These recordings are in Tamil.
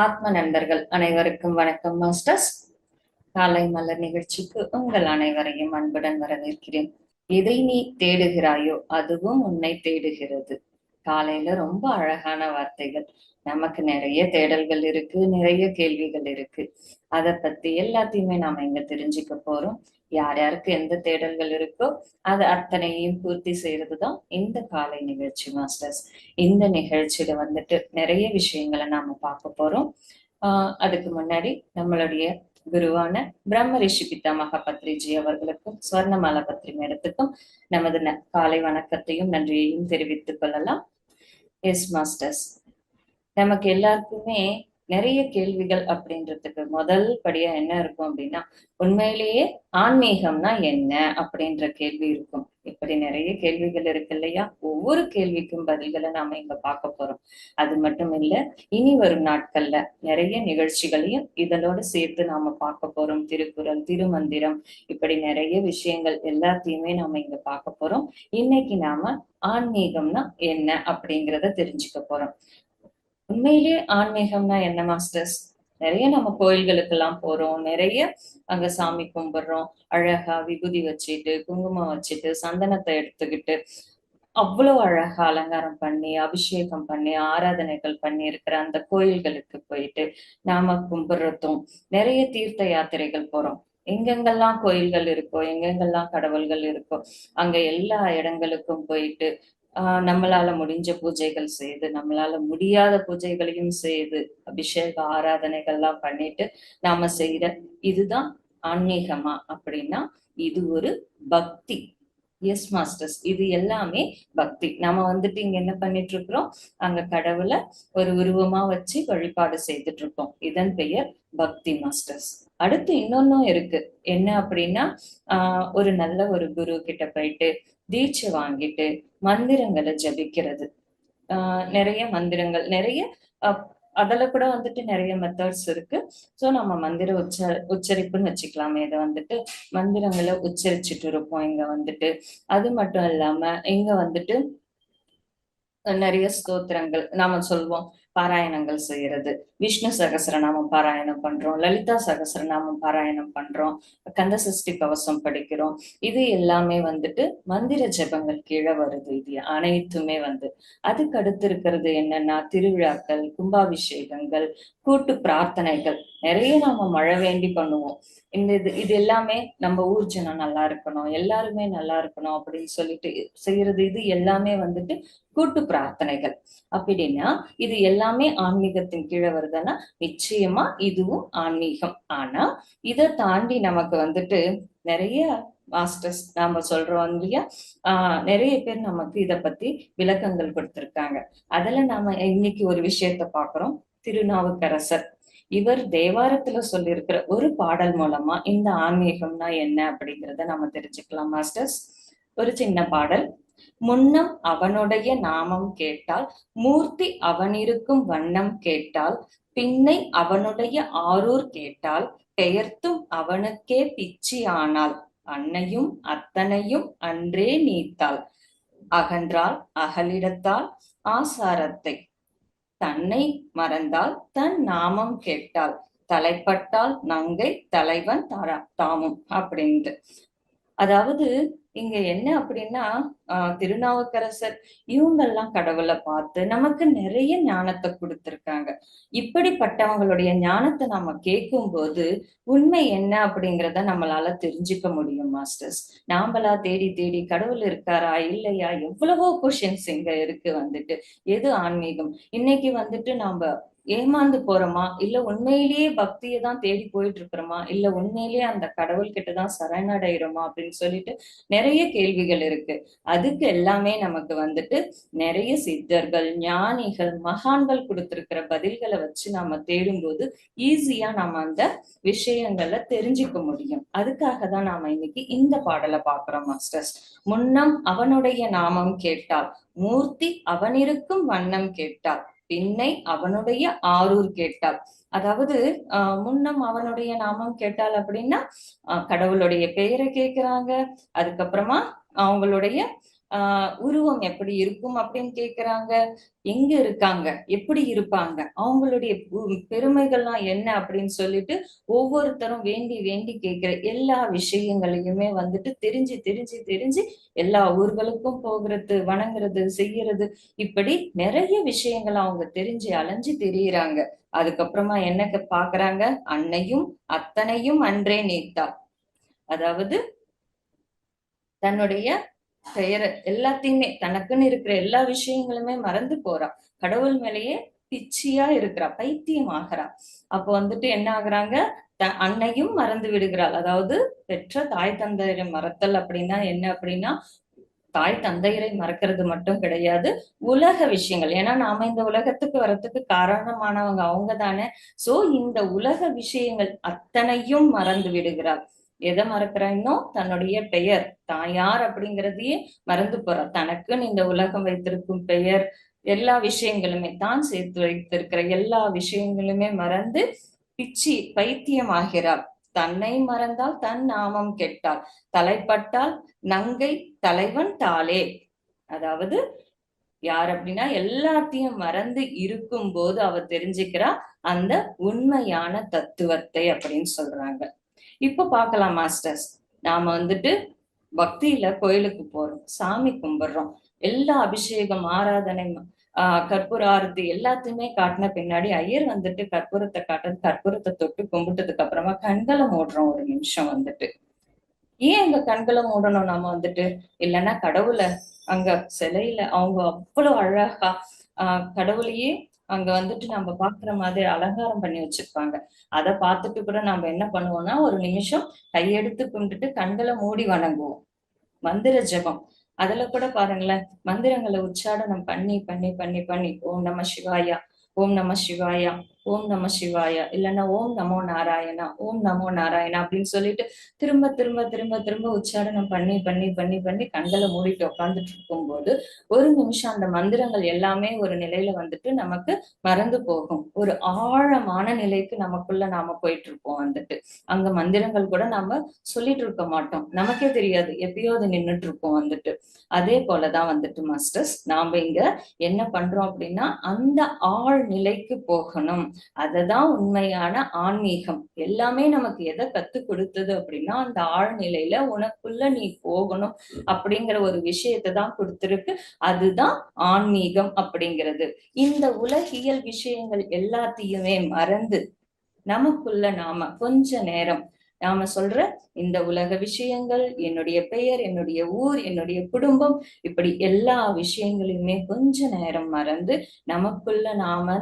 ஆத்ம நண்பர்கள் அனைவருக்கும் வணக்கம் மாஸ்டர்ஸ். காலை மலர் நிகழ்ச்சிக்கு உங்கள் அனைவரையும் அன்புடன் வரவேற்கிறேன். எதை நீ தேடுகிறாயோ அதுவும் உன்னை தேடுகிறது. காலையில ரொம்ப அழகான வார்த்தைகள். நமக்கு நிறைய தேடல்கள் இருக்கு நிறைய கேள்விகள் இருக்கு. அதை பத்தி எல்லாத்தையுமே நாம இங்க தெரிஞ்சுக்க போறோம். யார் யாருக்கு எந்த தேடல்கள் இருக்கோ அது அத்தனையும் பூர்த்தி செய்யறதுதான் இந்த காலை நிகழ்ச்சி மாஸ்டர்ஸ். இந்த நிகழ்ச்சியில வந்துட்டு நிறைய விஷயங்களை நாம பார்க்க போறோம். ஆஹ் அதுக்கு முன்னாடி நம்மளுடைய குருவான பிரம்ம ரிஷி பித்தாமக பத்ரிஜி அவர்களுக்கும் ஸ்வர்ணமாலா பத்ரி மேடத்துக்கும் நமது காலை வணக்கத்தையும் நன்றியையும் தெரிவித்துக் கொள்ளலாம். Yes masters. நமக்கு எல்லாருக்குமே நிறைய கேள்விகள் அப்படின்றதுக்கு முதல் படியா என்ன இருக்கும் அப்படின்னா உண்மையிலேயே ஆன்மீகம்னா என்ன அப்படின்ற கேள்வி இருக்கும். இப்படி நிறைய கேள்விகள் இருக்கு இல்லையா? ஒவ்வொரு கேள்விக்கும் பதில்களை நாம இங்க பார்க்க போறோம். அது மட்டும் இல்ல இனி வரும் நாட்கள்ல நிறைய நிகழ்ச்சிகளையும் இதனோட சேர்த்து நாம பார்க்க போறோம். திருக்குறள் திருமந்திரம் இப்படி நிறைய விஷயங்கள் எல்லாத்தையுமே நாம இங்க பார்க்க போறோம். இன்னைக்கு நாம ஆன்மீகம்னா என்ன அப்படிங்கிறத தெரிஞ்சுக்க போறோம். உண்மையிலேயே ஆன்மீகம்னா என்ன மாஸ்டர்ஸ் நிறைய நம்ம கோயில்களுக்கு எல்லாம் போறோம். நிறைய அங்க சாமி கும்பிடுறோம். அழகா விபூதி வச்சுட்டு குங்குமம் வச்சுட்டு சந்தனத்தை எடுத்துக்கிட்டு அவ்வளவு அழகா அலங்காரம் பண்ணி அபிஷேகம் பண்ணி ஆராதனைகள் பண்ணி இருக்கிற அந்த கோயில்களுக்கு போயிட்டு நாம கும்பிடுறதும் நிறைய தீர்த்த யாத்திரைகள் போறோம். எங்கெங்கெல்லாம் கோயில்கள் இருக்கோ எங்கெங்கெல்லாம் கடவுள்கள் இருக்கோ அங்க எல்லா இடங்களுக்கும் போயிட்டு நம்மளால முடிஞ்ச பூஜைகள் செய்து நம்மளால முடியாத பூஜைகளையும் செய்து அபிஷேக ஆராதனைகள்லாம் பண்ணிட்டு நாம செய்யற இதுதான் ஆன்மீகமா அப்படின்னா இது ஒரு பக்தி. எஸ் மாஸ்டர்ஸ் இது எல்லாமே பக்தி. நம்ம வந்துட்டு இங்க என்ன பண்ணிட்டு இருக்கிறோம் அங்க கடவுளை ஒரு உருவமா வச்சு வழிபாடு செய்துட்டு இருக்கோம் இதன் பெயர் பக்தி மாஸ்டர்ஸ் அடுத்து இன்னொன்னும் இருக்கு. என்ன அப்படின்னா ஆஹ் ஒரு நல்ல ஒரு குரு கிட்ட போயிட்டு தீட்சை வாங்கிட்டு மந்திரங்களை ஜபிக்கிறது. ஆஹ் நிறைய மந்திரங்கள் நிறைய அதுல கூட வந்துட்டு நிறைய மெத்தட்ஸ் இருக்கு. ஸோ நம்ம மந்திர உச்ச உச்சரிப்புன்னு வச்சுக்கலாமே. இதை வந்துட்டு மந்திரங்களை உச்சரிச்சுட்டு இருப்போம். இங்க வந்துட்டு அது மட்டும் இல்லாம இங்க வந்துட்டு நிறைய ஸ்தோத்திரங்கள் நாம சொல்வோம் பாராயணங்கள் செய்யறது. விஷ்ணு சகசரநாமம் பாராயணம் பண்றோம் லலிதா சகசரநாமம் பாராயணம் பண்றோம் கந்த சஷ்டி கவசம் படிக்கிறோம். இது எல்லாமே வந்துட்டு மந்திர ஜபங்கள் கீழே வருது இது அனைத்துமே வந்து. அதுக்கு அடுத்து இருக்கிறது என்னன்னா திருவிழாக்கள் கும்பாபிஷேகங்கள் கூட்டு பிரார்த்தனைகள். நிறைய நாம மழை வேண்டி பண்ணுவோம். இந்த இது இது எல்லாமே நம்ம ஊர் ஜனம் நல்லா இருக்கணும் எல்லாருமே நல்லா இருக்கணும் அப்படின்னு சொல்லிட்டு செய்யறது இது எல்லாமே வந்துட்டு கூட்டு பிரார்த்தனைகள். அப்படின்னா இது எல்லாமே ஆன்மீகத்தின் கீழே வருதுன்னா நிச்சயமா இதுவும் ஆன்மீகம். ஆனா இதை தாண்டி நமக்கு வந்துட்டு நிறைய மாஸ்டர்ஸ் நாம சொல்றோம் இல்லையா? ஆஹ் நிறைய பேர் நமக்கு இத பத்தி விளக்கங்கள் கொடுத்திருக்காங்க. அதுல நாம இன்னைக்கு ஒரு விஷயத்த பாக்குறோம் திருநாவுக்கரசர். இவர் தேவாரத்துல சொல்லியிருக்கிற ஒரு பாடல் மூலமா இந்த ஆன்மீகம்னா என்ன அப்படிங்கிறத நம்ம தெரிஞ்சுக்கலாம் மாஸ்டர்ஸ் ஒரு சின்ன பாடல். முன்னம் அவனுடைய நாமம் கேட்டால் மூர்த்தி அவனிருக்கும் வண்ணம் கேட்டால் பின்னை அவனுடைய ஆரூர் கேட்டால் பெயர்த்தும் அவனுக்கே பிச்சி ஆனாள். அன்னையும் அத்தனையும் அன்றே நீத்தாள். அகன்றால் அகலிடத்தால் ஆசாரத்தை. தன்னை மறந்தால் தன் நாமம் கேட்டால் தலைப்பட்டால் நங்கை தலைவன் தாமும் அப்படின்ட்டு. அதாவது இங்க என்ன அப்படின்னா ஆஹ் திருநாவுக்கரசர் இவங்கெல்லாம் கடவுளை பார்த்து நமக்கு நிறைய ஞானத்தை கொடுத்திருக்காங்க. இப்படிப்பட்டவங்களுடைய ஞானத்தை நம்ம கேட்கும் போது உண்மை என்ன அப்படிங்கிறத நம்மளால தெரிஞ்சுக்க முடியும் மாஸ்டர்ஸ். நாமளா தேடி தேடி கடவுள் இருக்காரா இல்லையா? எவ்வளவோ கொஷின்ஸ் இங்க இருக்கு வந்துட்டு. எது ஆன்மீகம்? இன்னைக்கு வந்துட்டு நாம ஏமாந்து போறோமா? இல்ல உண்மையிலேயே பக்தியை தான் தேடி போயிட்டு இருக்கிறோமா? இல்ல உண்மையிலேயே அந்த கடவுள் கிட்டதான் சரணடைகிறோமா? அப்படின்னு சொல்லிட்டு நிறைய கேள்விகள் இருக்கு. அதுக்கு எல்லாமே நமக்கு வந்துட்டு நிறைய சித்தர்கள் ஞானிகள் மகான்கள் கொடுத்திருக்கிற பதில்களை வச்சு நாம தேடும்போது ஈஸியா நம்ம அந்த விஷயங்களை தெரிஞ்சுக்க முடியும். அதுக்காக தான் நாம இன்னைக்கு இந்த பாடலை பாக்குறோம் மாஸ்டர்ஸ். முன்னம் அவனுடைய நாமம் கேட்டால் மூர்த்தி அவனிருக்கும் வண்ணம் கேட்டால் பின்னை அவனுடைய ஆரூர் கேட்டாள். அதாவது ஆஹ் முன்னம் அவனுடைய நாமம் கேட்டாள் அப்படின்னா கடவுளுடைய பெயரை கேட்கிறாங்க. அதுக்கப்புறமா அவங்களுடைய ஆஹ் உருவம் எப்படி இருக்கும் அப்படின்னு கேக்குறாங்க. எங்க இருக்காங்க? எப்படி இருப்பாங்க? அவங்களுடைய பெருமைகள்லாம் என்ன அப்படின்னு சொல்லிட்டு ஒவ்வொருத்தரும் வேண்டி வேண்டி கேட்கிற எல்லா விஷயங்களையுமே வந்துட்டு தெரிஞ்சு தெரிஞ்சு தெரிஞ்சு எல்லா ஊர்களுக்கும் போகிறது வணங்குறது செய்யறது இப்படி நிறைய விஷயங்களை அவங்க தெரிஞ்சு அலைஞ்சு தெரியுறாங்க. அதுக்கப்புறமா என்ன பாக்குறாங்க? அன்னையும் அத்தனையும் அன்றே நீத்தாள். அதாவது தன்னுடைய பெயரை எல்லாத்தையுமே தனக்குன்னு இருக்கிற எல்லா விஷயங்களுமே மறந்து போறா. கடவுள் மேலேயே பிச்சியா இருக்கிறா பைத்தியம் ஆகிறா. அப்ப வந்துட்டு என்ன ஆகுறாங்க? அன்னையும் மறந்து விடுகிறாள். அதாவது பெற்ற தாய் தந்தையரை மறத்தல் அப்படின்னா என்ன அப்படின்னா தாய் தந்தையரை மறக்கிறது மட்டும் கிடையாது உலக விஷயங்கள். ஏன்னா நாம இந்த உலகத்துக்கு வர்றதுக்கு காரணமானவங்க அவங்க தானே சோ இந்த உலக விஷயங்கள் அத்தனையும் மறந்து விடுகிறாள். எதை மறக்கிறா இன்னும் தன்னுடைய பெயர். தான் யார் அப்படிங்கிறதையே மறந்து போறா. தனக்குன்னு இந்த உலகம் வைத்திருக்கும் பெயர் எல்லா விஷயங்களுமே தான் சேர்த்து வைத்திருக்கிற எல்லா விஷயங்களுமே மறந்து பிச்சி பைத்தியமாகிறாள். தன்னை மறந்தால் தன் நாமம் கெட்டாள். தலைப்பட்டால் நங்கை தலைவன் தாளே. அதாவது யார் அப்படின்னா எல்லாத்தையும் மறந்து இருக்கும் போது அவ தெரிஞ்சுக்கிறா அந்த உண்மையான தத்துவத்தை அப்படின்னு சொல்றாங்க. இப்போ பார்க்கலாம் மாஸ்டர்ஸ் நாம வந்துட்டு பக்தியில கோயிலுக்கு போறோம் சாமி கும்பிடுறோம். எல்லா அபிஷேகம் ஆராதனை ஆஹ் கற்பூர ஆரத்தி எல்லாத்தையுமே காட்டின பின்னாடி ஐயர் வந்துட்டு கற்பூரத்தை காட்டுறது கற்பூரத்தை தொட்டு கும்பிட்டதுக்கு அப்புறமா கண்களை மூடுறோம் ஒரு நிமிஷம் வந்துட்டு. ஏன் அங்க கண்களை மூடணும் நாம வந்துட்டு? இல்லைன்னா கடவுளை அங்க சிலையில அவங்க அவ்வளவு அழகா ஆஹ் கடவுளையே அங்க வந்துட்டு நம்ம பாக்குற மாதிரி அலங்காரம் பண்ணி வச்சிருப்பாங்க. அதை பார்த்துட்டு கூட நம்ம என்ன பண்ணுவோம்னா ஒரு நிமிஷம் கையெடுத்து கும்பிட்டுட்டு கண்களை மூடி வணங்குவோம். மந்திர ஜெபம். அதுல கூட பாருங்களேன் மந்திரங்களை உச்சாடனம் பண்ணி பண்ணி பண்ணி பண்ணி ஓம் நம சிவாயா ஓம் நம சிவாயா ஓம் நம சிவாயா இல்லைன்னா ஓம் நமோ நாராயணா ஓம் நமோ நாராயணா அப்படின்னு சொல்லிட்டு திரும்ப திரும்ப திரும்ப திரும்ப உச்சாரணம் பண்ணி பண்ணி பண்ணி பண்ணி கண்களை மூடிட்டு உட்காந்துட்டு இருக்கும்போது ஒரு நிமிஷம் அந்த மந்திரங்கள் எல்லாமே ஒரு நிலையில வந்துட்டு நமக்கு மறந்து போகும். ஒரு ஆழமான நிலைக்கு நமக்குள்ள நாம போயிட்டு இருப்போம் வந்துட்டு. அங்க மந்திரங்கள் கூட நாம சொல்லிட்டு இருக்க மாட்டோம். நமக்கே தெரியாது. எப்பயோ அது நின்றுட்டு இருப்போம் வந்துட்டு. அதே போலதான் வந்துட்டு மாஸ்டர்ஸ் நாம இங்க என்ன பண்றோம் அப்படின்னா அந்த ஆழ் நிலைக்கு போகணும். அததான் உண்மையான ஆன்மீகம். எல்லாமே நமக்கு எதை கத்து கொடுத்தது அப்படின்னா அந்த ஆழ்நிலையில உனக்குள்ள நீ போகணும் அப்படிங்கிற ஒரு விஷயத்தை தான் கொடுத்திருக்கு. அதுதான் ஆன்மீகம் அப்படிங்கிறது. இந்த உலகியல் விஷயங்கள் எல்லாத்தையுமே மறந்து நமக்குள்ள நாம கொஞ்ச நேரம் நாம சொல்ற இந்த உலக விஷயங்கள் என்னுடைய பெயர் என்னுடைய ஊர் என்னுடைய குடும்பம் இப்படி எல்லா விஷயங்களையுமே கொஞ்ச நேரம் மறந்து நமக்குள்ள நாம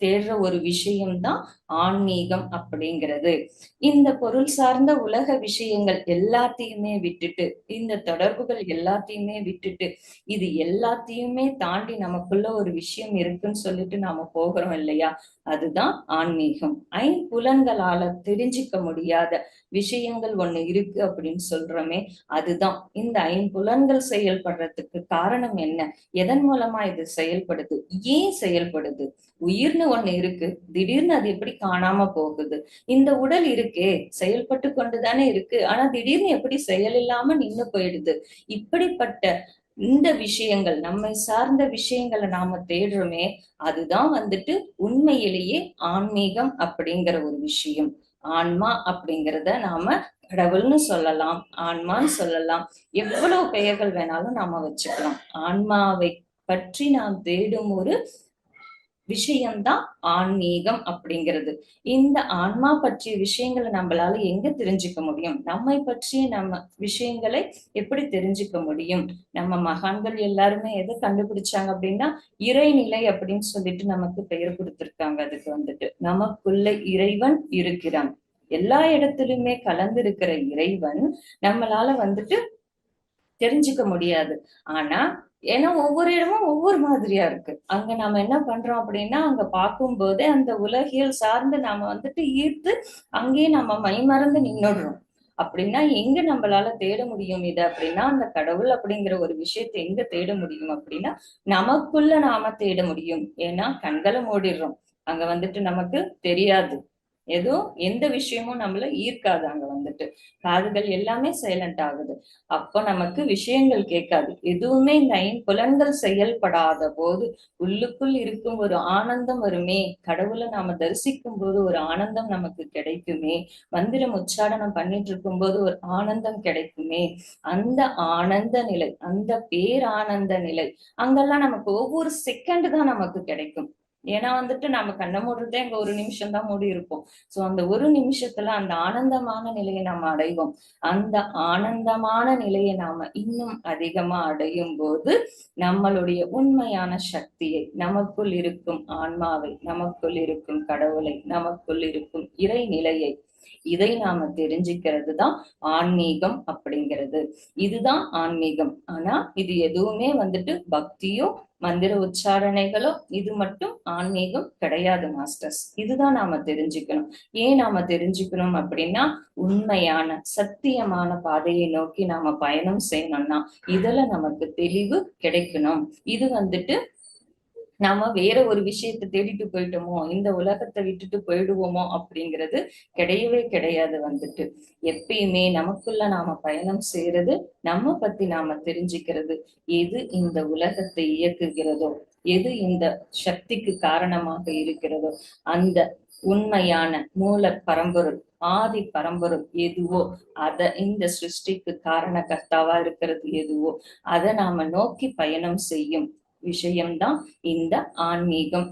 தேடுற ஒரு விஷயம்தான் ஆன்மீகம் அப்படிங்கிறது. இந்த பொருள் சார்ந்த உலக விஷயங்கள் எல்லாத்தையுமே விட்டுட்டு இந்த தொடர்புகள் எல்லாத்தையுமே விட்டுட்டு இது எல்லாத்தையுமே தாண்டி நமக்குள்ள ஒரு விஷயம் இருக்குன்னு சொல்லிட்டு நாம போகிறோம் இல்லையா? அதுதான் ஆன்மீகம். ஐம்புலன்களால தெரிஞ்சுக்க முடியாத விஷயங்கள் ஒண்ணு இருக்கு அப்படின்னு சொல்றோமே அதுதான். இந்த ஐம்புலன்கள் செயல்படுறதுக்கு காரணம் என்ன? எதன் மூலமா இது செயல்படுது? ஏன் செயல்படுது? உயிர்னு ஒண்ணு இருக்கு. திடீர்னு அது எப்படி காணாம போகுது? இந்த உடல் இருக்கே செயல்பட்டு கொண்டுதானே இருக்கு. ஆனா திடீர்னு எப்படி செயல் இல்லாம நின்னு போயிடுது? இப்படிப்பட்ட இந்த விஷயங்கள் நம்மை சார்ந்த விஷயங்களை நாம தேடுறோமே அதுதான் வந்துட்டு உண்மையிலேயே ஆன்மீகம் அப்படிங்கிற ஒரு விஷயம். ஆன்மா அப்படிங்கிறத நாம கடவுள்னு சொல்லலாம் ஆன்மான்னு சொல்லலாம். எவ்வளவு பெயர்கள் வேணாலும் நாம வச்சுக்கலாம். ஆன்மாவை பற்றி நாம் தேடும் ஒரு விஷயம்தான் ஆன்மீகம் அப்படிங்கிறது. இந்த ஆன்மா பற்றிய விஷயங்களை நம்மளால எங்க தெரிஞ்சுக்க முடியும்? நம்மை பற்றிய நம்ம விஷயங்களை எப்படி தெரிஞ்சுக்க முடியும்? நம்ம மகான்கள் எல்லாருமே எதை கண்டுபிடிச்சாங்க அப்படின்னா இறைநிலை அப்படின்னு சொல்லிட்டு நமக்கு பெயர் கொடுத்திருக்காங்க. அதுக்கு வந்துட்டு நமக்குள்ள இறைவன் இருக்கிறான். எல்லா இடத்திலுமே கலந்திருக்கிற இறைவன் நம்மளால வந்துட்டு தெரிஞ்சுக்க முடியாது. ஆனா ஏன்னா ஒவ்வொரு இடமும் ஒவ்வொரு மாதிரியா இருக்கு. அங்க நாம என்ன பண்றோம் அப்படின்னா அங்க பார்க்கும் போதே அந்த உலகியல் சார்ந்து நாம வந்துட்டு ஈர்த்து அங்கேயே நம்ம மைமறந்து நின்னுடுறோம். அப்படின்னா எங்க நம்மளால தேட முடியும் இது அப்படின்னா அந்த கடவுள் அப்படிங்கிற ஒரு விஷயத்தை எங்க தேட முடியும் அப்படின்னா நமக்குள்ள நாம தேட முடியும். ஏன்னா கண்களை மூடிடுறோம். அங்க வந்துட்டு நமக்கு தெரியாது. எதுவும் எந்த விஷயமும் நம்மள ஈர்க்காது அங்க வந்துட்டு. காதுகள் எல்லாமே சைலண்ட் ஆகுது. அப்ப நமக்கு விஷயங்கள் கேட்காது. எதுவுமே இந்த ஐம்புலன்கள் செயல்படாத போது உள்ளுக்குள் இருக்கும் ஒரு ஆனந்தம் வருமே. கடவுளை நாம தரிசிக்கும் போது ஒரு ஆனந்தம் நமக்கு கிடைக்குமே. மந்திரம் உச்சாடனம் பண்ணிட்டு இருக்கும் போது ஒரு ஆனந்தம் கிடைக்குமே. அந்த ஆனந்த நிலை அந்த பேரானந்த நிலை அங்கெல்லாம் நமக்கு ஒவ்வொரு செகண்ட் தான் நமக்கு கிடைக்கும். ஏன்னா வந்துட்டு நம்ம கண்ணை மூடுறதே அங்க ஒரு நிமிஷம் தான் மூடி இருப்போம். சோ அந்த ஒரு நிமிஷத்துல அந்த ஆனந்தமான நிலையை நாம அடைவோம். அந்த ஆனந்தமான நிலையை நாம இன்னும் அதிகமா அடையும் போது நம்மளுடைய உண்மையான சக்தியை நமக்குள் இருக்கும் ஆன்மாவை நமக்குள் இருக்கும் கடவுளை நமக்குள் இருக்கும் இறை நிலையை இதை நாம தெரிஞ்சுக்கிறது தான் ஆன்மீகம் அப்படிங்கிறது. இதுதான் ஆன்மீகம். ஆனா இது எதுவுமே வந்துட்டு பக்தியோ மந்திர உச்சாரணைகளோ இது மட்டும் ஆன்மீகம் கிடையாது மாஸ்டர்ஸ் இதுதான் நாம தெரிஞ்சுக்கணும். ஏன் நாம தெரிஞ்சுக்கணும் அப்படின்னா உண்மையான சத்தியமான பாதையை நோக்கி நாம பயணம் செய்யணும்னா இதுல நமக்கு தெளிவு கிடைக்கணும். இது வந்துட்டு நாம வேற ஒரு விஷயத்தை தேடிட்டு போயிட்டோமோ இந்த உலகத்தை விட்டுட்டு போயிடுவோமோ அப்படிங்கிறது கிடையவே கிடையாது வந்துட்டு. எப்பயுமே நமக்குள்ள நாம பயணம் செய்யறது நம்ம பத்தி நாம தெரிஞ்சுக்கிறது எது இந்த உலகத்தை இயக்குகிறதோ எது இந்த சக்திக்கு காரணமாக இருக்கிறதோ அந்த உண்மையான மூல பரம்பொருள் ஆதி பரம்பொருள் எதுவோ அத இந்த சிருஷ்டிக்கு காரண கர்த்தாவா இருக்கிறது எதுவோ அதை நாம நோக்கி பயணம் செய்யும் விஷயம்தான் இந்த ஆன்மீகம்.